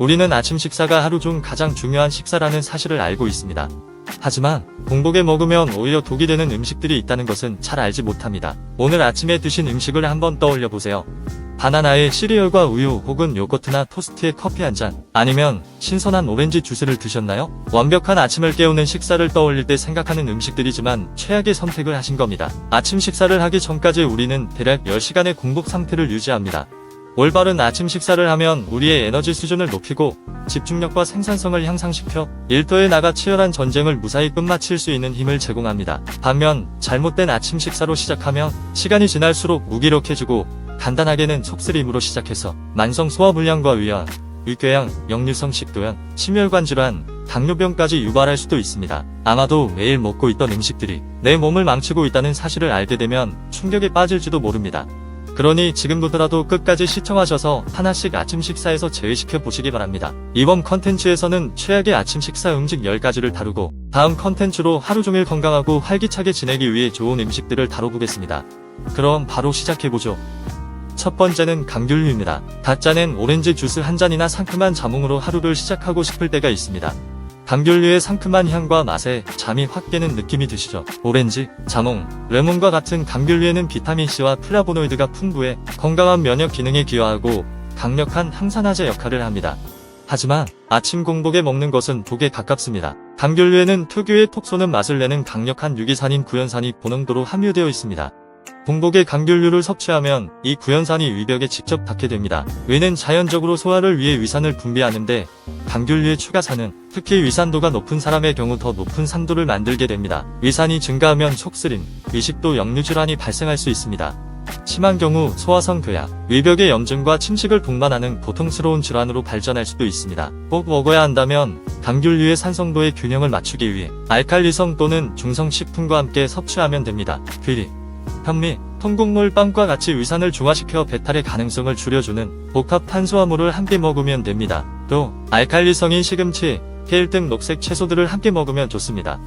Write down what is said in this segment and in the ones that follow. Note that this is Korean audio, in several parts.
우리는 아침 식사가 하루 중 가장 중요한 식사라는 사실을 알고 있습니다. 하지만 공복에 먹으면 오히려 독이 되는 음식들이 있다는 것은 잘 알지 못합니다. 오늘 아침에 드신 음식을 한번 떠올려 보세요. 바나나에 시리얼과 우유 혹은 요거트나 토스트에 커피 한 잔, 아니면 신선한 오렌지 주스를 드셨나요? 완벽한 아침을 깨우는 식사를 떠올릴 때 생각하는 음식들이지만 최악의 선택을 하신 겁니다. 아침 식사를 하기 전까지 우리는 대략 10시간의 공복 상태를 유지합니다. 올바른 아침 식사를 하면 우리의 에너지 수준을 높이고 집중력과 생산성을 향상시켜 일터에 나가 치열한 전쟁을 무사히 끝마칠 수 있는 힘을 제공합니다. 반면 잘못된 아침 식사로 시작하면 시간이 지날수록 무기력해지고 간단하게는 속쓰림으로 시작해서 만성 소화불량과 위암, 위궤양, 역류성 식도염, 심혈관 질환, 당뇨병까지 유발할 수도 있습니다. 아마도 매일 먹고 있던 음식들이 내 몸을 망치고 있다는 사실을 알게 되면 충격에 빠질지도 모릅니다. 그러니 지금부터라도 끝까지 시청하셔서 하나씩 아침 식사에서 제외시켜 보시기 바랍니다. 이번 컨텐츠에서는 최악의 아침 식사 음식 10가지를 다루고 다음 컨텐츠로 하루 종일 건강하고 활기차게 지내기 위해 좋은 음식들을 다뤄보겠습니다. 그럼 바로 시작해보죠. 첫 번째는 감귤류입니다. 가짜낸 오렌지 주스 한 잔이나 상큼한 자몽으로 하루를 시작하고 싶을 때가 있습니다. 감귤류의 상큼한 향과 맛에 잠이 확 깨는 느낌이 드시죠? 오렌지, 자몽, 레몬과 같은 감귤류에는 비타민C와 플라보노이드가 풍부해 건강한 면역 기능에 기여하고 강력한 항산화제 역할을 합니다. 하지만 아침 공복에 먹는 것은 독에 가깝습니다. 감귤류에는 특유의 톡 쏘는 맛을 내는 강력한 유기산인 구연산이 고농도로 함유되어 있습니다. 공복에 감귤류를 섭취하면 이 구연산이 위벽에 직접 닿게 됩니다. 위는 자연적으로 소화를 위해 위산을 분비하는데 감귤류의 추가산은 특히 위산도가 높은 사람의 경우 더 높은 산도를 만들게 됩니다. 위산이 증가하면 속쓰림, 위식도 역류 질환이 발생할 수 있습니다. 심한 경우 소화성 교약, 위벽의 염증과 침식을 동반하는 고통스러운 질환으로 발전할 수도 있습니다. 꼭 먹어야 한다면 감귤류의 산성도의 균형을 맞추기 위해 알칼리성 또는 중성 식품과 함께 섭취하면 됩니다. 귀리, 현미, 통곡물 빵과 같이 위산을 중화시켜 배탈의 가능성을 줄여주는 복합 탄수화물을 함께 먹으면 됩니다. 또 알칼리성인 시금치, 케일 등 녹색 채소들을 함께 먹으면 좋습니다.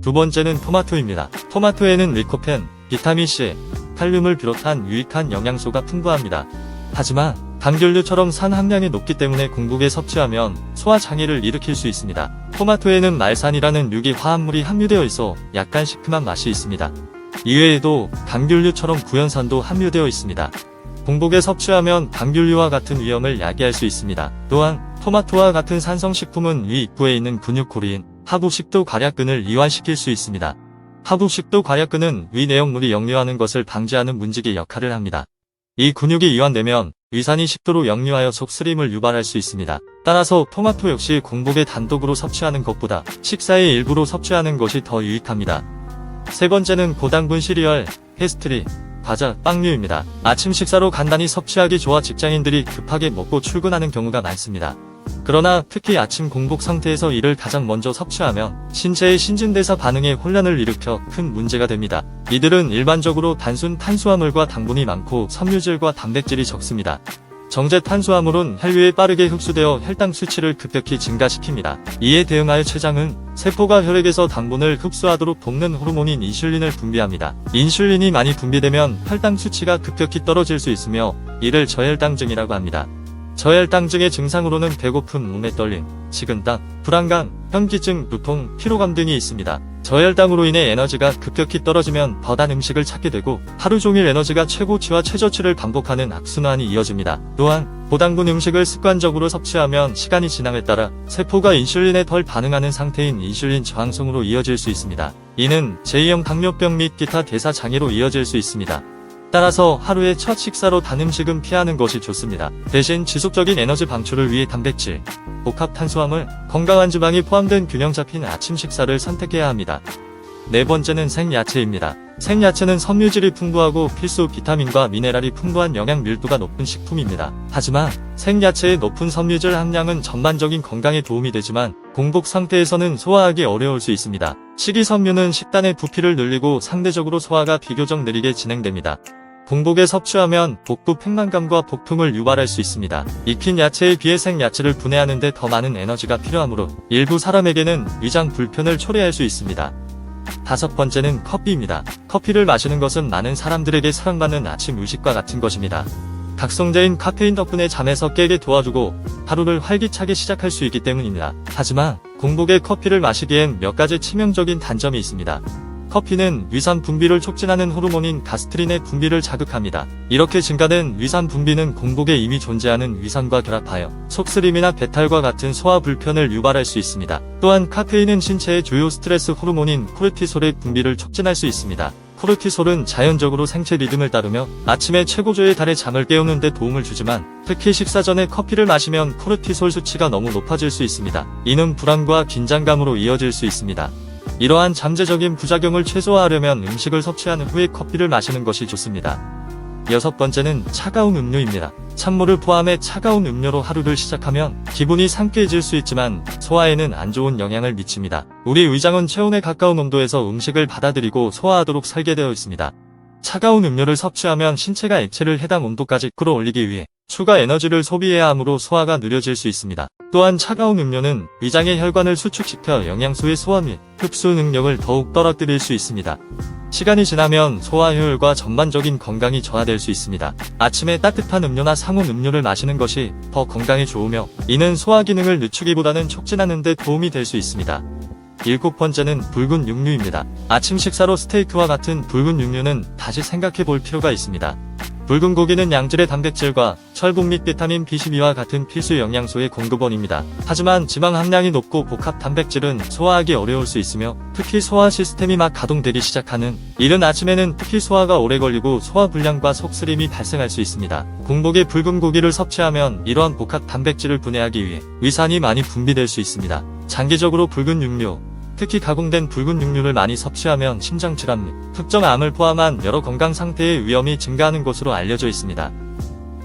두 번째는 토마토입니다. 토마토에는 리코펜, 비타민C, 칼륨을 비롯한 유익한 영양소가 풍부합니다. 하지만 감귤류처럼 산 함량이 높기 때문에 공복에 섭취하면 소화 장애를 일으킬 수 있습니다. 토마토에는 말산이라는 유기 화합물이 함유되어 있어 약간 시큼한 맛이 있습니다. 이외에도 감귤류처럼 구연산도 함유되어 있습니다. 공복에 섭취하면 감귤류와 같은 위험을 야기할 수 있습니다. 또한 토마토와 같은 산성식품은 위 입구에 있는 근육코리인 하부식도 괄약근을 이완시킬 수 있습니다. 하부식도 괄약근은 위 내용물이 역류하는 것을 방지하는 문지기 역할을 합니다. 이 근육이 이완되면 위산이 식도로 역류하여 속쓰림을 유발할 수 있습니다. 따라서 토마토 역시 공복에 단독으로 섭취하는 것보다 식사의 일부로 섭취하는 것이 더 유익합니다. 세 번째는 고당분 시리얼, 페스트리, 과자, 빵류입니다. 아침 식사로 간단히 섭취하기 좋아 직장인들이 급하게 먹고 출근하는 경우가 많습니다. 그러나 특히 아침 공복 상태에서 이를 가장 먼저 섭취하면 신체의 신진대사 반응에 혼란을 일으켜 큰 문제가 됩니다. 이들은 일반적으로 단순 탄수화물과 당분이 많고 섬유질과 단백질이 적습니다. 정제 탄수화물은 혈류에 빠르게 흡수되어 혈당 수치를 급격히 증가시킵니다. 이에 대응하여 췌장은 세포가 혈액에서 당분을 흡수하도록 돕는 호르몬인 인슐린을 분비합니다. 인슐린이 많이 분비되면 혈당 수치가 급격히 떨어질 수 있으며 이를 저혈당증이라고 합니다. 저혈당증의 증상으로는 배고픔, 몸에 떨림, 식은땀, 불안감, 현기증, 두통, 피로감 등이 있습니다. 저혈당으로 인해 에너지가 급격히 떨어지면 더단 음식을 찾게 되고 하루 종일 에너지가 최고치와 최저치를 반복하는 악순환이 이어집니다. 또한 고당분 음식을 습관적으로 섭취하면 시간이 지남에 따라 세포가 인슐린에 덜 반응하는 상태인 인슐린 저항성으로 이어질 수 있습니다. 이는 제2형 당뇨병 및 기타 대사 장애로 이어질 수 있습니다. 따라서 하루의 첫 식사로 단 음식은 피하는 것이 좋습니다. 대신 지속적인 에너지 방출을 위해 단백질, 복합 탄수화물, 건강한 지방이 포함된 균형 잡힌 아침 식사를 선택해야 합니다. 네 번째는 생야채입니다. 생야채는 섬유질이 풍부하고 필수 비타민과 미네랄이 풍부한 영양 밀도가 높은 식품입니다. 하지만 생야채의 높은 섬유질 함량은 전반적인 건강에 도움이 되지만 공복 상태에서는 소화하기 어려울 수 있습니다. 식이섬유는 식단의 부피를 늘리고 상대적으로 소화가 비교적 느리게 진행됩니다. 공복에 섭취하면 복부 팽만감과 복통을 유발할 수 있습니다. 익힌 야채에 비해 생 야채를 분해하는 데 더 많은 에너지가 필요하므로 일부 사람에게는 위장 불편을 초래할 수 있습니다. 다섯 번째는 커피입니다. 커피를 마시는 것은 많은 사람들에게 사랑받는 아침 의식과 같은 것입니다. 각성제인 카페인 덕분에 잠에서 깨게 도와주고 하루를 활기차게 시작할 수 있기 때문입니다. 하지만 공복에 커피를 마시기엔 몇 가지 치명적인 단점이 있습니다. 커피는 위산 분비를 촉진하는 호르몬인 가스트린의 분비를 자극합니다. 이렇게 증가된 위산 분비는 공복에 이미 존재하는 위산과 결합하여 속쓰림이나 배탈과 같은 소화 불편을 유발할 수 있습니다. 또한 카페인은 신체의 주요 스트레스 호르몬인 코르티솔의 분비를 촉진할 수 있습니다. 코르티솔은 자연적으로 생체 리듬을 따르며 아침에 최고조에 달해 잠을 깨우는 데 도움을 주지만 특히 식사 전에 커피를 마시면 코르티솔 수치가 너무 높아질 수 있습니다. 이는 불안과 긴장감으로 이어질 수 있습니다. 이러한 잠재적인 부작용을 최소화하려면 음식을 소취한 후에 커피를 마시는 것이 좋습니다. 여섯 번째는 차가운 음료입니다. 찬물을 포함해 차가운 음료로 하루를 시작하면 기분이 상쾌해질 수 있지만 소화에는 안 좋은 영향을 미칩니다. 우리 위장은 체온에 가까운 온도에서 음식을 받아들이고 소화하도록 설계되어 있습니다. 차가운 음료를 섭취하면 신체가 액체를 해당 온도까지 끌어올리기 위해 추가 에너지를 소비해야 하므로 소화가 느려질 수 있습니다. 또한 차가운 음료는 위장의 혈관을 수축시켜 영양소의 소화 및 흡수 능력을 더욱 떨어뜨릴 수 있습니다. 시간이 지나면 소화 효율과 전반적인 건강이 저하될 수 있습니다. 아침에 따뜻한 음료나 상온 음료를 마시는 것이 더 건강에 좋으며 이는 소화 기능을 늦추기보다는 촉진하는 데 도움이 될 수 있습니다. 일곱 번째는 붉은 육류입니다. 아침 식사로 스테이크와 같은 붉은 육류는 다시 생각해 볼 필요가 있습니다. 붉은 고기는 양질의 단백질과 철분 및 비타민 B12와 같은 필수 영양소의 공급원입니다. 하지만 지방 함량이 높고 복합 단백질은 소화하기 어려울 수 있으며 특히 소화 시스템이 막 가동되기 시작하는 이른 아침에는 특히 소화가 오래 걸리고 소화 불량과 속쓰림이 발생할 수 있습니다. 공복에 붉은 고기를 섭취하면 이러한 복합 단백질을 분해하기 위해 위산이 많이 분비될 수 있습니다. 장기적으로 붉은 육류, 특히 가공된 붉은 육류를 많이 섭취하면 심장 질환 및 특정 암을 포함한 여러 건강 상태의 위험이 증가하는 것으로 알려져 있습니다.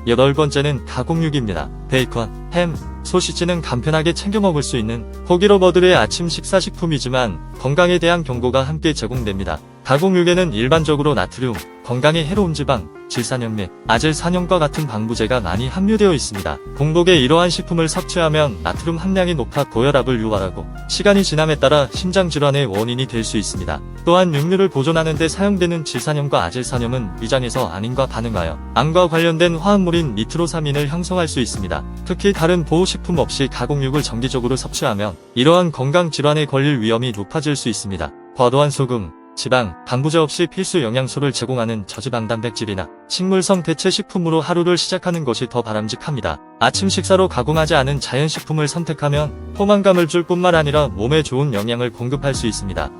여덟 번째는 가공육입니다. 베이컨, 햄, 소시지는 간편하게 챙겨 먹을 수 있는 호기로버들의 아침 식사 식품이지만 건강에 대한 경고가 함께 제공됩니다. 가공육에는 일반적으로 나트륨, 건강에 해로운 지방, 질산염 및 아질산염과 같은 방부제가 많이 함유되어 있습니다. 공복에 이러한 식품을 섭취하면 나트륨 함량이 높아 고혈압을 유발하고 시간이 지남에 따라 심장 질환의 원인이 될 수 있습니다. 또한 육류를 보존하는 데 사용되는 질산염과 아질산염은 위장에서 안인과 반응하여 암과 관련된 화합물인 니트로사민을 형성할 수 있습니다. 특히 다른 보호식품 없이 가공육을 정기적으로 섭취하면 이러한 건강 질환에 걸릴 위험이 높아질 수 있습니다. 과도한 소금, 지방, 방부제 없이 필수 영양소를 제공하는 저지방 단백질이나 식물성 대체 식품으로 하루를 시작하는 것이 더 바람직합니다. 아침 식사로 가공하지 않은 자연식품을 선택하면 포만감을 줄 뿐만 아니라 몸에 좋은 영양을 공급할 수 있습니다.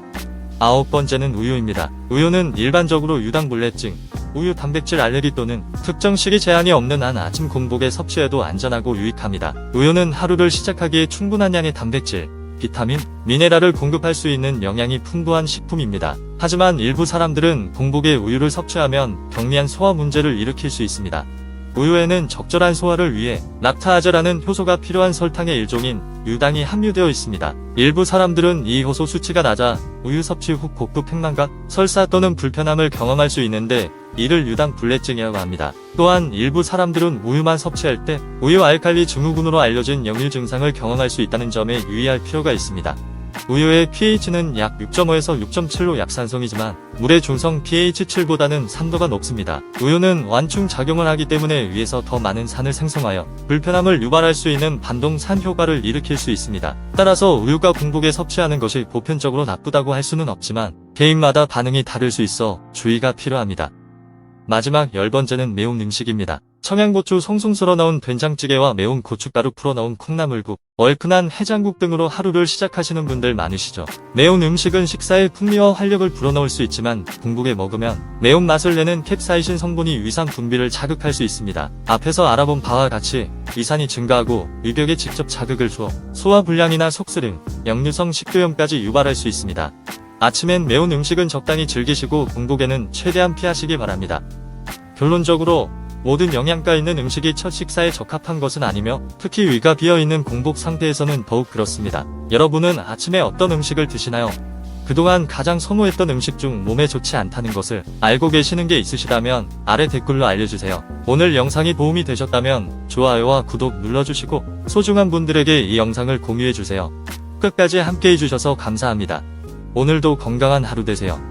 아홉 번째는 우유입니다. 우유는 일반적으로 유당불내증, 우유 단백질 알레르기 또는 특정 시기 제한이 없는 한 아침 공복에 섭취해도 안전하고 유익합니다. 우유는 하루를 시작하기에 충분한 양의 단백질, 비타민, 미네랄을 공급할 수 있는 영양이 풍부한 식품입니다. 하지만 일부 사람들은 공복에 우유를 섭취하면 경미한 소화 문제를 일으킬 수 있습니다. 우유에는 적절한 소화를 위해 락타아제라는 효소가 필요한 설탕의 일종인 유당이 함유되어 있습니다. 일부 사람들은 이 효소 수치가 낮아 우유 섭취 후 복부 팽만감, 설사 또는 불편함을 경험할 수 있는데 이를 유당 불내증이라고 합니다. 또한 일부 사람들은 우유만 섭취할 때 우유 알칼리 증후군으로 알려진 역류 증상을 경험할 수 있다는 점에 유의할 필요가 있습니다. 우유의 pH는 약 6.5에서 6.7로 약산성이지만 물의 중성 pH 7보다는 산도가 높습니다. 우유는 완충 작용을 하기 때문에 위에서 더 많은 산을 생성하여 불편함을 유발할 수 있는 반동산 효과를 일으킬 수 있습니다. 따라서 우유가 공복에 섭취하는 것이 보편적으로 나쁘다고 할 수는 없지만 개인마다 반응이 다를 수 있어 주의가 필요합니다. 마지막 열 번째는 매운 음식입니다. 청양고추 송송 썰어 넣은 된장찌개와 매운 고춧가루 풀어 넣은 콩나물국, 얼큰한 해장국 등으로 하루를 시작하시는 분들 많으시죠. 매운 음식은 식사에 풍미와 활력을 불어넣을 수 있지만 공복에 먹으면 매운맛을 내는 캡사이신 성분이 위산 분비를 자극할 수 있습니다. 앞에서 알아본 바와 같이 위산이 증가하고 위벽에 직접 자극을 주어 소화 불량이나 속쓰림, 역류성 식도염까지 유발할 수 있습니다. 아침엔 매운 음식은 적당히 즐기시고 공복에는 최대한 피하시기 바랍니다. 결론적으로 모든 영양가 있는 음식이 첫 식사에 적합한 것은 아니며 특히 위가 비어있는 공복 상태에서는 더욱 그렇습니다. 여러분은 아침에 어떤 음식을 드시나요? 그동안 가장 선호했던 음식 중 몸에 좋지 않다는 것을 알고 계시는 게 있으시다면 아래 댓글로 알려주세요. 오늘 영상이 도움이 되셨다면 좋아요와 구독 눌러주시고 소중한 분들에게 이 영상을 공유해주세요. 끝까지 함께 해주셔서 감사합니다. 오늘도 건강한 하루 되세요.